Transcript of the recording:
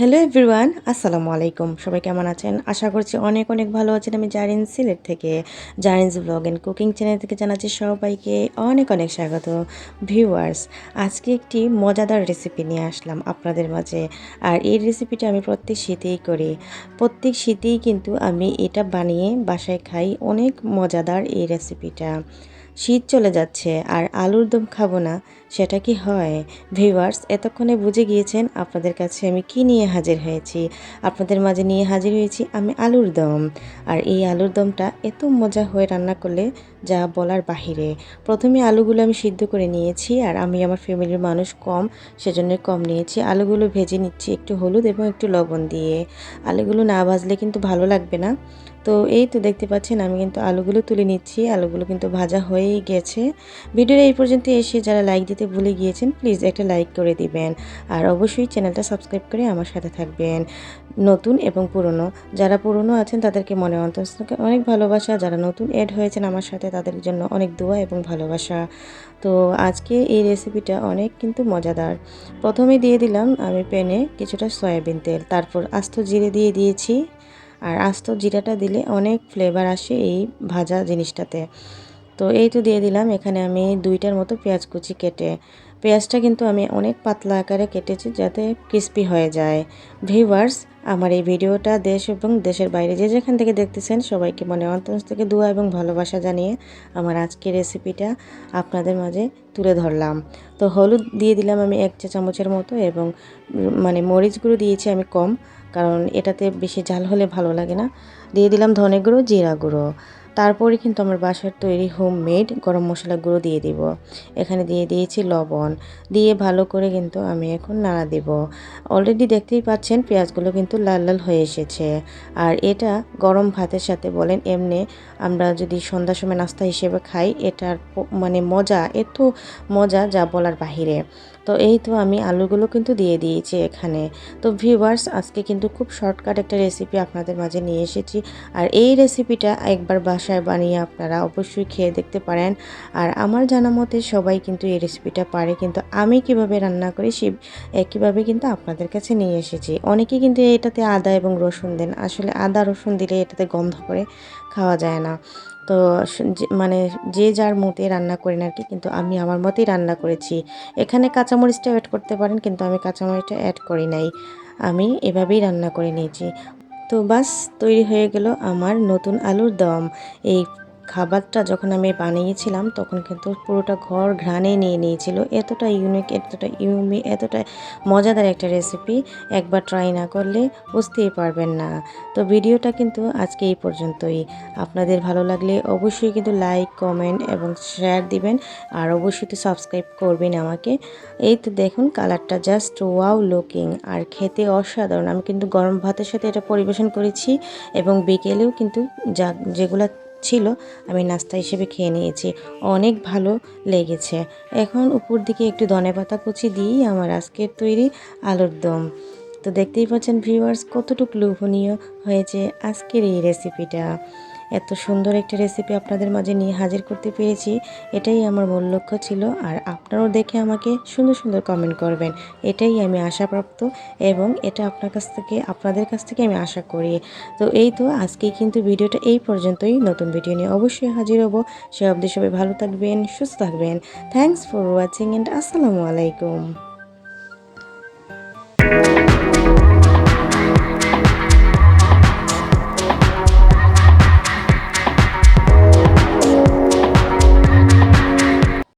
Hello everyone আসসালামু আলাইকুম। সবাই কেমন আছেন? আশা করছি অনেক অনেক ভালো আছেন। আমি জারিন সিলেট থেকে Zarin's blog and cooking channel থেকে জানাচ্ছি সবাইকে অনেক অনেক স্বাগত। ভিউয়ার্স আজকে একটি মজাদার রেসিপি নিয়ে আসলাম আপনাদের মাঝে। আর এই রেসিপিটা আমি প্রত্যেক শীতেই করি। প্রত্যেক শীতেই কিন্তু আমি এটা বানিয়ে বাসায় খাই। অনেক মজাদার এই রেসিপিটা শীত চলে যাচ্ছে আর আলুর দম খাব না, সেটা কি হয়? ভিউয়ার্স, এতক্ষণে বুঝে গিয়েছেন আপনাদের কাছে আমি কি নিয়ে হাজির হয়েছি। আপনাদের মাঝে নিয়ে হাজির হয়েছি আমি আলুর দম। আর এই আলুর দমটা এত মজা হয়ে রান্না করলে যা বলার বাহিরে। প্রথমে আলুগুলো আমি সিদ্ধ করে নিয়েছি আর আমি আমার ফ্যামিলির মানুষ কম, সেজন্য কম নিয়েছি। আলুগুলো ভেজে নিচ্ছি একটু হলুদ এবং একটু লবণ দিয়ে। আলুগুলো না ভাজলে কিন্তু ভালো লাগবে না। তো এই তো দেখতে পাচ্ছেন, আমি কিন্তু আলুগুলো তুলে নিচ্ছি। আলুগুলো কিন্তু ভাজা হয়েই গেছে। ভিডিওর এই পর্যন্ত এসে যারা লাইক দিতে ভুলে গিয়েছেন, প্লিজ একটা লাইক করে দিবেন। আর অবশ্যই চ্যানেলটা সাবস্ক্রাইব করে আমার সাথে থাকবেন। নতুন এবং পুরনো, যারা পুরনো আছেন, তাদেরকে মনে অন্তর অনেক ভালোবাসা। যারা নতুন এড হয়েছেন আমার সাথে, তাদের জন্য অনেক দোয়া এবং ভালোবাসা। তো আজকে এই রেসিপিটা অনেক কিন্তু মজাদার। প্রথমে দিয়ে দিলাম আমি প্যানে কিছুটা সয়াবিন তেল, তারপর আস্ত জিরে দিয়ে দিয়েছি। আর আস্ত জিরাটা দিলে অনেক ফ্লেভার আসে এই ভাজা জিনিসটাতে। তো এই তো দিয়ে দিলাম, এখানে আমি দুইটার মতো পেঁয়াজ কুচি কেটে। পেঁয়াজটা কিন্তু আমি অনেক পাতলা আকারে কেটেছি যাতে ক্রিস্পি হয়ে যায়। ভিউয়ার্স আমার এই ভিডিওটা দেশ এবং দেশের বাইরে যে যেখান থেকে দেখতেছেন, সবাইকে মনে অন্তর থেকে দোয়া এবং ভালোবাসা জানিয়ে আমার আজকের রেসিপিটা আপনাদের মাঝে তুলে ধরলাম। তো হলুদ দিয়ে দিলাম আমি এক চা চামচের মতো এবং মানে মরিচ গুঁড়ো দিয়েছি আমি কম। কারণ এটাতে বেশি ঝাল হলে ভালো লাগে না। দিয়ে দিলাম ধনে গুঁড়ো জিরা গুঁড়ো। তারপরে কিন্তু আমার বাসার তৈরি হোমমেড গরম মশলা গুঁড়ো দিয়ে দিব। এখানে দিয়ে দিয়েছি লবণ। দিয়ে ভালো করে কিন্তু আমি এখন নাড়া দেব। অলরেডি দেখতেই পাচ্ছেন পেঁয়াজগুলো কিন্তু লাল লাল হয়ে এসেছে। আর এটা গরম ভাতের সাথে বলেন, এমনি আমরা যদি সন্ধ্যার সময় নাস্তা হিসেবে খাই, এটার মানে মজা, এত মজা যা বলার বাহিরে। তো এই তো আমি আলুগুলো কিন্তু দিয়ে দিয়েছি এখানে। তো ভিউয়ার্স আজকে কিন্তু খুব শর্টকাট একটা রেসিপি আপনাদের মাঝে নিয়ে এসেছি। আর এই রেসিপিটা একবার বাসায় বানিয়ে আপনারা অবশ্যই খেয়ে দেখতে পারেন। আর আমার জানা মতে সবাই কিন্তু এই রেসিপিটা পারে। কিন্তু আমি কীভাবে রান্না করি সে একইভাবে কিন্তু আপনাদের কাছে নিয়ে এসেছি। অনেকে কিন্তু এটাতে আদা এবং রসুন দেন। আসলে আদা, রসুন দিলে এটাতে গন্ধ করে খাওয়া যায় না। তো মানে যে যার মতে রান্না করেন আর কি কিন্তু আমি আমার মতেই রান্না করেছি। এখানে কাঁচামরিচটা অ্যাড করতে পারেন, কিন্তু আমি কাঁচামরিচটা অ্যাড করি নাই। আমি এভাবেই রান্না করে নিয়েছি। তো বাস তৈরি হয়ে গেল আমার নতুন আলুর দম। এই খাবারটা যখন আমি বানিয়েছিলাম, তখন কিন্তু পুরোটা ঘর ঘ্রাণে নিয়ে নিয়েছিল। এতটা ইউনিক এতটা ইউমি এতটা মজাদার একটা রেসিপি একবার ট্রাই না করলে বুঝতেই পারবেন না। তো ভিডিওটা কিন্তু আজকে এই পর্যন্তই। আপনাদের ভালো লাগলে অবশ্যই কিন্তু লাইক কমেন্ট এবং শেয়ার দিবেন। আর অবশ্যই তো সাবস্ক্রাইব করবেন আমাকে। এই তো দেখুন কালারটা জাস্ট ওয়াও লুকিং আর খেতে অসাধারণ। আমি কিন্তু গরম ভাতের সাথে এটা পরিবেশন করেছি এবং বিকেলেও কিন্তু যা, যেগুলো ছিল, আমি নাস্তা হিসেবে খেয়ে নিয়েছি। অনেক ভালো লেগেছে। এখন উপর দিকে একটু ধনে পাতা কুচি দিয়েই আমার আজকের তৈরি আলুর দম। তো দেখতেই পাচ্ছেন ভিউয়ার্স কতটুকু লোভনীয় হয়েছে আজকের এই রেসিপিটা এত সুন্দর একটা রেসিপি আপনাদের মাঝে নিয়ে হাজির করতে পেরেছি। এটাই আমার মূল লক্ষ্য ছিল আর আপনারাও দেখে আমাকে সুন্দর সুন্দর কমেন্ট করবেন। এটাই আমি আশাপ্রাপ্ত এবং এটা আপনার কাছ থেকে, আপনাদের কাছ থেকে আমি আশা করি। তো এই তো আজকেই কিন্তু ভিডিওটা এই পর্যন্তই। নতুন ভিডিও নিয়ে অবশ্যই হাজির হব। সে অবধি সবাই ভালো থাকবেন, সুস্থ থাকবেন। থ্যাংকস ফর ওয়াচিং অ্যান্ড আসসালামু আলাইকুম।